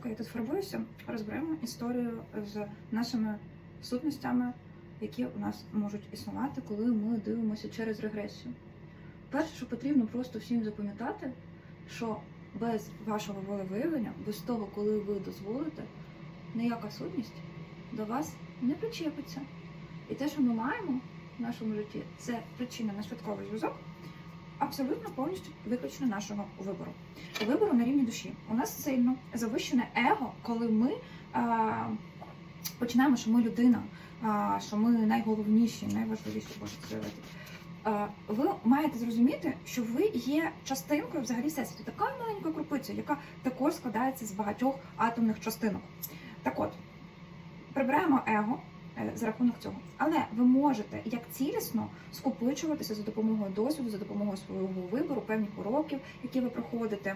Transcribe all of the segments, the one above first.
Поки я тут фарбуюся, розберемо історію з нашими сутностями, які у нас можуть існувати, коли ми дивимося через регресію. Перше, що потрібно просто всім запам'ятати, що без вашого волевиявлення, без того, коли ви дозволите, ніяка сутність до вас не причепиться. І те, що ми маємо в нашому житті, це причина на швидковий зв'язок, абсолютно повністю виключно нашого вибору. Вибору на рівні душі. У нас сильно завищене его, коли ми а, починаємо, що ми людина, а, що ми найголовніші, найважливіші боже це. Ви маєте зрозуміти, що ви є частинкою взагалі всесвіту, така маленька крупиця, яка також складається з багатьох атомних частинок. Так от, прибираємо его за рахунок цього. Але ви можете як цілісно скопичуватися за допомогою досвіду, за допомогою свого вибору, певних уроків, які ви проходите,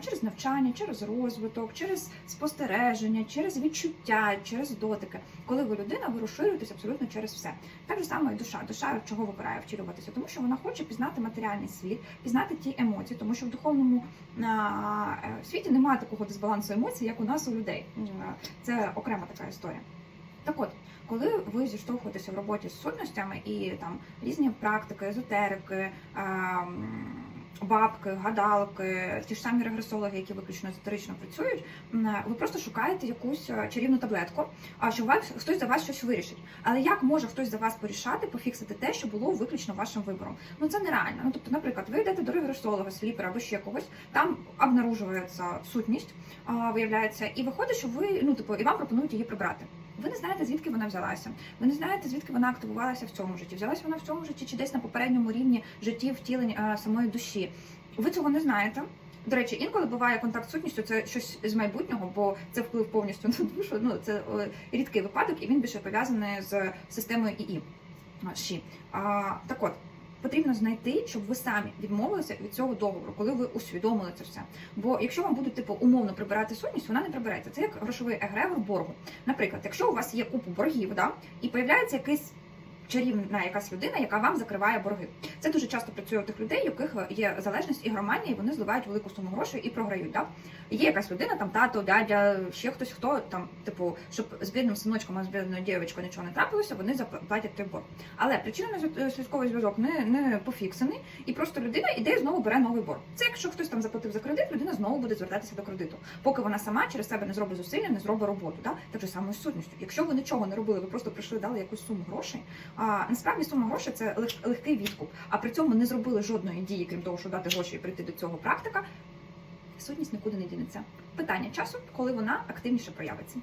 через навчання, через розвиток, через спостереження, через відчуття, через дотики. Коли ви людина, ви розширюєтесь абсолютно через все. Так же само і душа. Душа чого вибирає втілюватися? Тому що вона хоче пізнати матеріальний світ, пізнати ті емоції, тому що в духовному е, світі немає такого дисбалансу емоцій, як у нас у людей. Е, Це окрема така історія. Так от, коли ви зіштовхуєтеся в роботі з сутностями і там різні практики, езотерики, бабки, гадалки, ті ж самі регресологи, які виключно езотерично працюють, ви просто шукаєте якусь е, чарівну таблетку, а що вас хтось за вас щось вирішить. Але як може хтось за вас порішати, пофіксити те, що було виключно вашим вибором? Ну це нереально. Ну тобто, наприклад, ви йдете до регресолога, сліпера або ще когось, там обнаружується сутність, виявляється, і виходить, що ви ну типу, і вам пропонують її прибрати. Ви не знаєте, звідки вона взялася. Ви не знаєте, звідки вона активувалася в цьому житті. Взялася вона в цьому житті чи десь на попередньому рівні житті втілень е, самої душі. Ви цього не знаєте. До речі, інколи буває контакт з сутністю, це щось з майбутнього, бо це вплив повністю на душу. Ну це рідкий випадок, і він більше пов'язаний з системою ІІ. а, А, так от. Потрібно знайти, щоб ви самі відмовилися від цього договору, коли ви усвідомили це все. Бо якщо вам будуть типу умовно прибирати сутність, вона не прибереться. Це як грошовий егрегор боргу. Наприклад, якщо у вас є купу боргів, да, і появляється якийсь чарівна якась людина, яка вам закриває борги. Це дуже часто працює у тих людей, у яких є залежність ігроманія, і вони зливають велику суму грошей і програють. Да? Є якась людина, там тато, дядя, ще хтось, хто там, типу, щоб з бідним синочком, а з бідною дівчинкою нічого не трапилося, вони заплатять той борг. Але причинно слідковий зв'язок не, не пофіксений, і просто людина іде і знову бере новий борг. Це якщо хтось там заплатив за кредит, людина знову буде звертатися до кредиту, поки вона сама через себе не зробить зусилля, не зробить роботу. Да? Так же само з сутністю. Якщо ви нічого не робили, ви просто прийшли, дали якусь суму грошей. А насправді сума грошей це лег- легкий відкуп. А при цьому не зробили жодної дії, крім того, що дати гроші і прийти до цього практика. Сутність нікуди не дінеться. Питання часу, коли вона активніше проявиться.